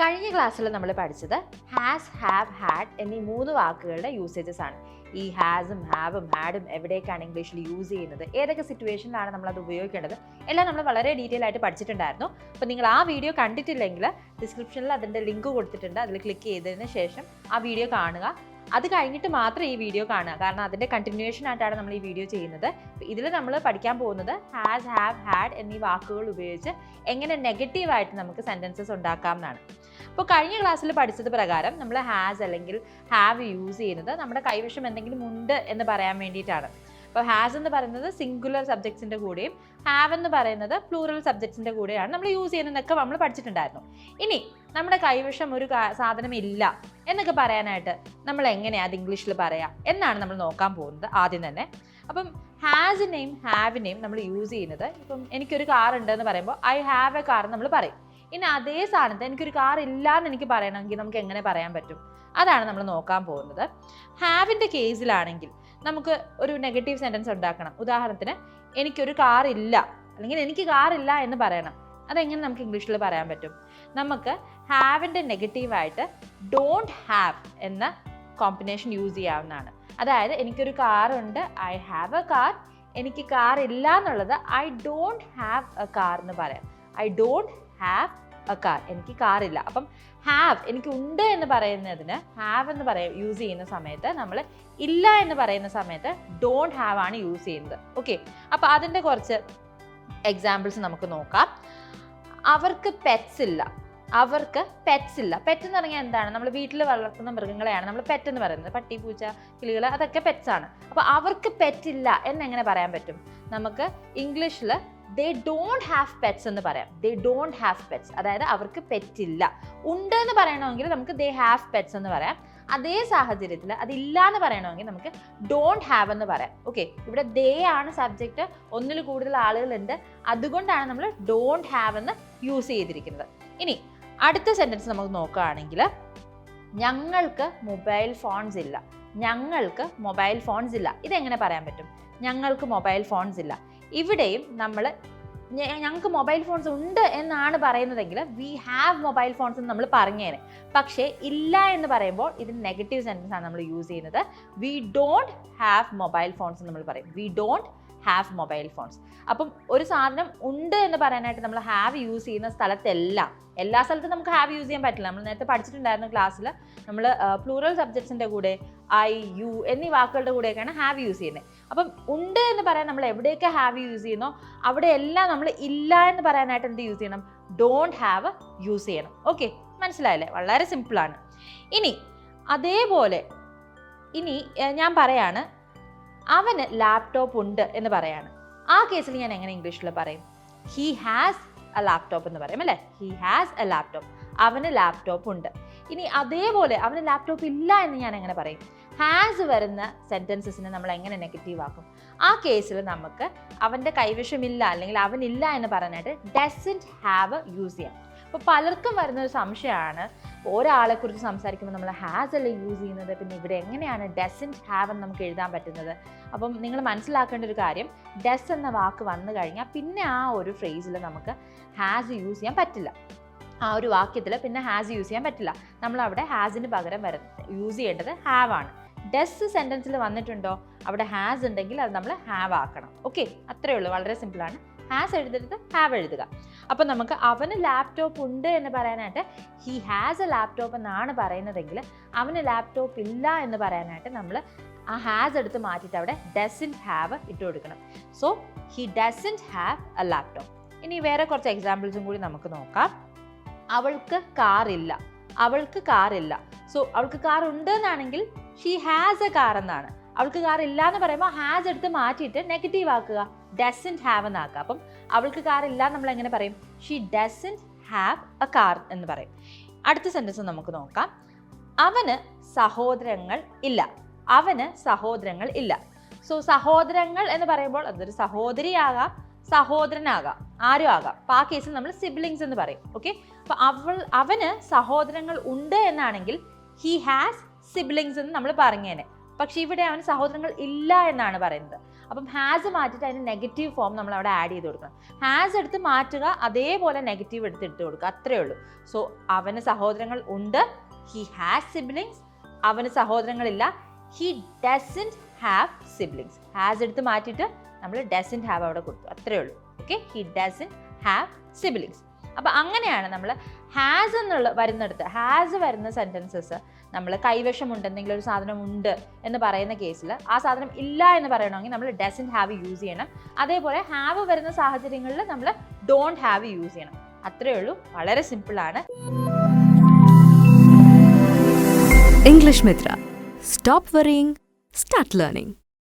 കഴിഞ്ഞ ക്ലാസ്സിൽ നമ്മൾ പഠിച്ചത് ഹാസ് ഹാവ് ഹാഡ് എന്നീ മൂന്ന് വാക്കുകളുടെ യൂസേജസ് ആണ്. ഈ ഹാസും ഹാവും ഹാഡും എവിടേക്കാണ് ഇംഗ്ലീഷിൽ യൂസ് ചെയ്യുന്നത്? ഏതൊക്കെ സിറ്റുവേഷനിലാണ് നമ്മൾ അത് ഉപയോഗിക്കേണ്ടത്? എല്ലാം നമ്മൾ വളരെ ഡീറ്റെയിൽ ആയിട്ട് പഠിച്ചിട്ടുണ്ടായിരുന്നു. അപ്പോൾ നിങ്ങൾ ആ വീഡിയോ കണ്ടിട്ടില്ലെങ്കിൽ ഡിസ്ക്രിപ്ഷനിൽ അതിന്റെ ലിങ്ക് കൊടുത്തിട്ടുണ്ട്. അതിൽ ക്ലിക്ക് ചെയ്തതിന് ശേഷം ആ വീഡിയോ കാണുക. അത് കഴിഞ്ഞിട്ട് മാത്രം ഈ വീഡിയോ കാണുക. കാരണം അതിന്റെ കണ്ടിന്യൂഷൻ ആയിട്ടാണ് നമ്മൾ ഈ വീഡിയോ ചെയ്യുന്നത്. ഇതിൽ നമ്മൾ പഠിക്കാൻ പോകുന്നത് ഹാസ് ഹാവ് ഹാഡ് എന്നീ വാക്കുകൾ ഉപയോഗിച്ച് എങ്ങനെ നെഗറ്റീവായിട്ട് നമുക്ക് സെന്റൻസസ് ഉണ്ടാക്കാം എന്നാണ്. അപ്പോൾ കഴിഞ്ഞ ക്ലാസ്സിൽ പഠിച്ചത് പ്രകാരം നമ്മൾ ഹാസ് അല്ലെങ്കിൽ ഹാവ് യൂസ് ചെയ്യുന്നത് നമ്മുടെ കൈവശം എന്തെങ്കിലും ഉണ്ട് എന്ന് പറയാൻ വേണ്ടിയിട്ടാണ്. അപ്പോൾ ഹാസ് എന്ന് പറയുന്നത് സിംഗുലർ സബ്ജക്ട്സിന്റെ കൂടെയും ഹാവ് എന്ന് പറയുന്നത് പ്ലൂറൽ സബ്ജക്ട്സിന്റെ കൂടെയാണ് നമ്മൾ യൂസ് ചെയ്യുന്നതൊക്കെ നമ്മൾ പഠിച്ചിട്ടുണ്ടായിരുന്നു. ഇനി നമ്മുടെ കൈവശം ഒരു സാധനം ഇല്ല എന്നൊക്കെ പറയാനായിട്ട് നമ്മൾ എങ്ങനെയാണ് അത് ഇംഗ്ലീഷിൽ പറയാം എന്നാണ് നമ്മൾ നോക്കാൻ പോകുന്നത് ആദ്യം തന്നെ. അപ്പം ഹാസിനെയും ഹാവിനെയും നമ്മൾ യൂസ് ചെയ്യുന്നത് ഇപ്പം എനിക്കൊരു കാർ ഉണ്ട് എന്ന് പറയുമ്പോൾ ഐ ഹാവ് എ കാർ നമ്മൾ പറയും. ഇനി അതേ സാധനത്തെ എനിക്കൊരു കാർ ഇല്ല എന്ന് എനിക്ക് പറയണമെങ്കിൽ നമുക്ക് എങ്ങനെ പറയാൻ പറ്റും? അതാണ് നമ്മൾ നോക്കാൻ പോകുന്നത്. ഹാവിന്റെ കേസിലാണെങ്കിൽ നമുക്ക് ഒരു നെഗറ്റീവ് സെന്റൻസ് ഉണ്ടാക്കണം. ഉദാഹരണത്തിന് എനിക്കൊരു കാർ ഇല്ല. അല്ലെങ്കിൽ എനിക്ക് കാർ ഇല്ല എന്ന് പറയണം. അതെങ്ങനെ നമുക്ക് ഇംഗ്ലീഷിൽ പറയാൻ പറ്റും? നമുക്ക് ഹാവിന്റെ നെഗറ്റീവായിട്ട് ഡോണ്ട് ഹാവ് എന്ന കോമ്പിനേഷൻ യൂസ് ചെയ്യാവുന്നതാണ്. അതായത് എനിക്കൊരു കാർ ഉണ്ട് ഐ ഹാവ് എ കാർ എനിക്ക് കാർ ഇല്ല എന്നുള്ളത് I don't have a car എന്ന് പറയാം. I don't have a car എനിക്ക് കാറില്ല അപ്പം ഹാവ് എനിക്ക് ഉണ്ട് എന്ന് പറയുന്നതിന് ഹാവ് എന്ന് പറയും യൂസ് ചെയ്യുന്ന സമയത്ത് നമ്മൾ ഇല്ല എന്ന് പറയുന്ന സമയത്ത് ഡോണ്ട് ഹാവ് ആണ് യൂസ് ചെയ്യുന്നത്. ഓക്കെ അപ്പോൾ അതിന്റെ കുറച്ച് എക്സാമ്പിൾസ് നമുക്ക് നോക്കാം. അവർക്ക് പെറ്റ്സ് ഇല്ല. അവർക്ക് പെറ്റ്സ് ഇല്ല. പെറ്റ് എന്ന് പറഞ്ഞാൽ എന്താണ്? നമ്മൾ വീട്ടിൽ വളർത്തുന്ന മൃഗങ്ങളെയാണ് നമ്മൾ പെറ്റ് എന്ന് പറയുന്നത്. പട്ടി പൂച്ച കിളികൾ അതൊക്കെ പെറ്റ്സ് ആണ്. അപ്പോൾ അവർക്ക് പെറ്റ് ഇല്ല എന്നെങ്ങനെ പറയാൻ പറ്റും? നമുക്ക് ഇംഗ്ലീഷിൽ ദേ ഡോണ്ട് ഹാവ് പെറ്റ്സ് എന്ന് പറയാം. ദേ ഡോണ്ട് ഹാവ് പെറ്റ്സ് അതായത് അവർക്ക് പെറ്റ് ഇല്ല ഉണ്ട് എന്ന് പറയണമെങ്കിൽ നമുക്ക് ദേ ഹാവ് പെറ്റ്സ് എന്ന് പറയാം. അതേ സാഹചര്യത്തിൽ അതില്ല എന്ന് പറയണമെങ്കിൽ നമുക്ക് ഡോണ്ട് ഹാവ് എന്ന് പറയാം. ഓക്കെ ഇവിടെ ദേ ആണ് സബ്ജക്റ്റ് ഒന്നിൽ കൂടുതൽ ആളുകളുണ്ട്. അതുകൊണ്ടാണ് നമ്മൾ ഡോണ്ട് ഹാവ് എന്ന് യൂസ് ചെയ്തിരിക്കുന്നത്. ഇനി അടുത്ത സെന്റൻസ് നമുക്ക് നോക്കുകയാണെങ്കിൽ ഞങ്ങൾക്ക് മൊബൈൽ ഫോൺസ് ഇല്ല. ഞങ്ങൾക്ക് മൊബൈൽ ഫോൺസ് ഇല്ല. ഇതെങ്ങനെ പറയാൻ പറ്റും? ഞങ്ങൾക്ക് മൊബൈൽ ഫോൺസ് ഇല്ല. ഇവിടെയും നമ്മൾ ഞങ്ങൾക്ക് മൊബൈൽ ഫോൺസ് ഉണ്ട് എന്നാണ് പറയുന്നതെങ്കിൽ വി ഹാവ് മൊബൈൽ ഫോൺസ് എന്ന് നമ്മൾ പറഞ്ഞേനെ. പക്ഷേ ഇല്ല എന്ന് പറയുമ്പോൾ ഇതിന് നെഗറ്റീവ് സെന്റൻസ് ആണ് നമ്മൾ യൂസ് ചെയ്യുന്നത്. We don't have mobile phones എന്ന് നമ്മൾ പറയും. We don't have mobile phones അപ്പം ഒരു സാധനം ഉണ്ട് എന്ന് പറയാനായിട്ട് നമ്മൾ ഹാവ് യൂസ് ചെയ്യുന്ന സ്ഥലത്തെല്ലാം എല്ലാ സ്ഥലത്തും നമുക്ക് ഹാവ് യൂസ് ചെയ്യാൻ പറ്റില്ല. നമ്മൾ നേരത്തെ പഠിച്ചിട്ടുണ്ടായിരുന്ന ക്ലാസ്സിൽ നമ്മൾ പ്ലൂറൽ സബ്ജക്ട്സിന്റെ കൂടെ ഐ യു എന്നീ വാക്കുകളുടെ കൂടെയൊക്കെയാണ് ഹാവ് യൂസ് ചെയ്യുന്നത് അപ്പം ഉണ്ട് എന്ന് പറയാൻ നമ്മൾ എവിടെയൊക്കെ ഹാവ് യൂസ് ചെയ്യുന്നോ അവിടെയെല്ലാം നമ്മൾ ഇല്ല എന്ന് പറയാനായിട്ട് എന്ത് യൂസ് ചെയ്യണം? ഡോണ്ട് ഹാവ് യൂസ് ചെയ്യണം. ഓക്കെ മനസ്സിലായല്ലേ? വളരെ സിമ്പിളാണ് ഇനി അതേപോലെ ഇനി ഞാൻ പറയാണ് അവന് ലാപ്ടോപ്പ് ഉണ്ട് എന്ന് പറയാണ്. ആ കേസിൽ ഞാൻ എങ്ങനെ ഇംഗ്ലീഷിൽ പറയും? ഹി ഹാസ് എ ലാപ്ടോപ്പ് എന്ന് പറയും അല്ലേ? ഹി ഹാസ് എ ലാപ്ടോപ്പ് അവന് ലാപ്ടോപ്പ് ഉണ്ട്. ഇനി അതേപോലെ അവന് ലാപ്ടോപ്പ് ഇല്ല എന്ന് ഞാൻ എങ്ങനെ പറയും? ഹാസ് വരുന്ന സെന്റൻസസിനെ നമ്മൾ എങ്ങനെ നെഗറ്റീവ് ആക്കും? ആ കേസിൽ നമുക്ക് അവന്റെ കൈവശമില്ല അല്ലെങ്കിൽ അവനില്ല എന്ന് പറയാനായിട്ട് ഡസന്റ് ഹാവ് യൂസ് ചെയ്യാം. അപ്പോൾ പലർക്കും വരുന്ന ഒരു സംശയമാണ് ഒരാളെക്കുറിച്ച് സംസാരിക്കുമ്പോൾ നമ്മൾ ഹാസ് അല്ലേ യൂസ് ചെയ്യുന്നത്? പിന്നെ ഇവിടെ എങ്ങനെയാണ് ഡസന്റ് ഹാവ് എന്ന് നമുക്ക് എഴുതാൻ പറ്റുന്നത്? അപ്പം നിങ്ങൾ മനസ്സിലാക്കേണ്ട ഒരു കാര്യം ഡസ് എന്ന വാക്ക് വന്നു കഴിഞ്ഞാൽ പിന്നെ ആ ഒരു ഫ്രേസിൽ നമുക്ക് ഹാസ് യൂസ് ചെയ്യാൻ പറ്റില്ല. ആ ഒരു വാക്യത്തിൽ പിന്നെ ഹാസ് യൂസ് ചെയ്യാൻ പറ്റില്ല. നമ്മൾ അവിടെ ഹാസിന് പകരം വര യൂസ് ചെയ്യേണ്ടത് ഹാവ് ആണ്. ഡസ് സെന്റൻസിൽ വന്നിട്ടുണ്ടോ? അവിടെ ഹാസ് ഉണ്ടെങ്കിൽ അത് നമ്മൾ ഹാവ് ആക്കണം. ഓക്കെ അത്രയേ ഉള്ളൂ. വളരെ സിമ്പിളാണ് ഹാസ് എഴുതരുത് ഹാവ് എഴുതുക. അപ്പോൾ നമുക്ക് അവന് ലാപ്ടോപ്പ് ഉണ്ട് എന്ന് പറയാനായിട്ട് ഹി ഹാസ് എ ലാപ്ടോപ്പ് എന്നാണ് പറയുന്നതെങ്കിൽ അവന് ലാപ്ടോപ്പ് ഇല്ല എന്ന് പറയാനായിട്ട് നമ്മൾ ആ ഹാസ് എടുത്ത് മാറ്റിയിട്ട് അവിടെ ഡസന്റ് ഹാവ് ഇട്ട് കൊടുക്കണം. So he doesn't have a laptop ഇനി വേറെ കുറച്ച് എക്സാമ്പിൾസും കൂടി നമുക്ക് നോക്കാം. അവൾക്ക് കാറില്ല അവൾക്ക് കാറില്ല സോ അവൾക്ക് കാർ ഉണ്ട് എന്നാണെങ്കിൽ ഷീ ഹാസ് എ കാർ എന്നാണ്. അവൾക്ക് കാർ ഇല്ല എന്ന് പറയുമ്പോൾ ഹാസ് എടുത്ത് മാറ്റിയിട്ട് നെഗറ്റീവ് ആക്കുക. ഡസന്റ് ഹാവ് എന്നാക്കുക. അപ്പം അവൾക്ക് കാർ ഇല്ല നമ്മൾ എങ്ങനെ പറയും? She doesn't have a car എന്ന് പറയും. അടുത്ത സെന്റൻസ് നമുക്ക് നോക്കാം. അവന് സഹോദരങ്ങൾ ഇല്ല. അവന് സഹോദരങ്ങൾ ഇല്ല. സോ സഹോദരങ്ങൾ എന്ന് പറയുമ്പോൾ അതൊരു സഹോദരിയാകാം. സഹോദരനാകാം. ആരും ആകാം. അപ്പം ആ കേസിൽ നമ്മൾ സിബ്ലിങ്സ് എന്ന് പറയും. ഓക്കെ അപ്പോൾ അവൾ അവന് സഹോദരങ്ങൾ ഉണ്ട് എന്നാണെങ്കിൽ ഹി ഹാസ് സിബ്ലിങ്സ് എന്ന് നമ്മൾ പറഞ്ഞേനെ. പക്ഷെ ഇവിടെ അവന് സഹോദരങ്ങൾ ഇല്ല എന്നാണ് പറയുന്നത്. അപ്പം ഹാസ് മാറ്റിയിട്ട് അതിന് നെഗറ്റീവ് ഫോം നമ്മൾ അവിടെ ആഡ് ചെയ്ത് കൊടുക്കണം. ഹാസ് എടുത്ത് മാറ്റുക അതേപോലെ നെഗറ്റീവ് എടുത്ത് ഇട്ട് കൊടുക്കുക. അത്രേ ഉള്ളൂ. സോ അവന് സഹോദരങ്ങൾ ഉണ്ട്. ഹി ഹാസ് സിബ്ലിങ്സ് അവന് സഹോദരങ്ങളില്ല he doesn't have siblings has എടുത്ത് മാറ്റിയിട്ട് നമ്മൾ ഡസന്റ് ഹാവ് അവിടെ കൊടുത്തു. അത്രയേ ഉള്ളൂ. Okay he doesn't have siblings അപ്പോൾ അങ്ങനെയാണ് നമ്മൾ ഹാസ് എന്നുള്ള വരുന്നിടത്ത് ഹാസ് വരുന്ന സെന്റൻസസ് നമ്മൾ കൈവശമുണ്ട് എന്തെങ്കിലും ഒരു സാധനം ഉണ്ട് എന്ന് പറയുന്ന കേസിൽ ആ സാധനം ഇല്ല എന്ന് പറയണമെങ്കിൽ നമ്മൾ ഡസന്റ് ഹാവ് യൂസ് ചെയ്യണം. അതേപോലെ ഹാവ് വരുന്ന സാഹചര്യങ്ങളിൽ നമ്മൾ ഡോണ്ട് ഹാവ് യൂസ് ചെയ്യണം. അത്രയേ ഉള്ളൂ. വളരെ സിമ്പിളാണ് English Mitra stop worrying start learning.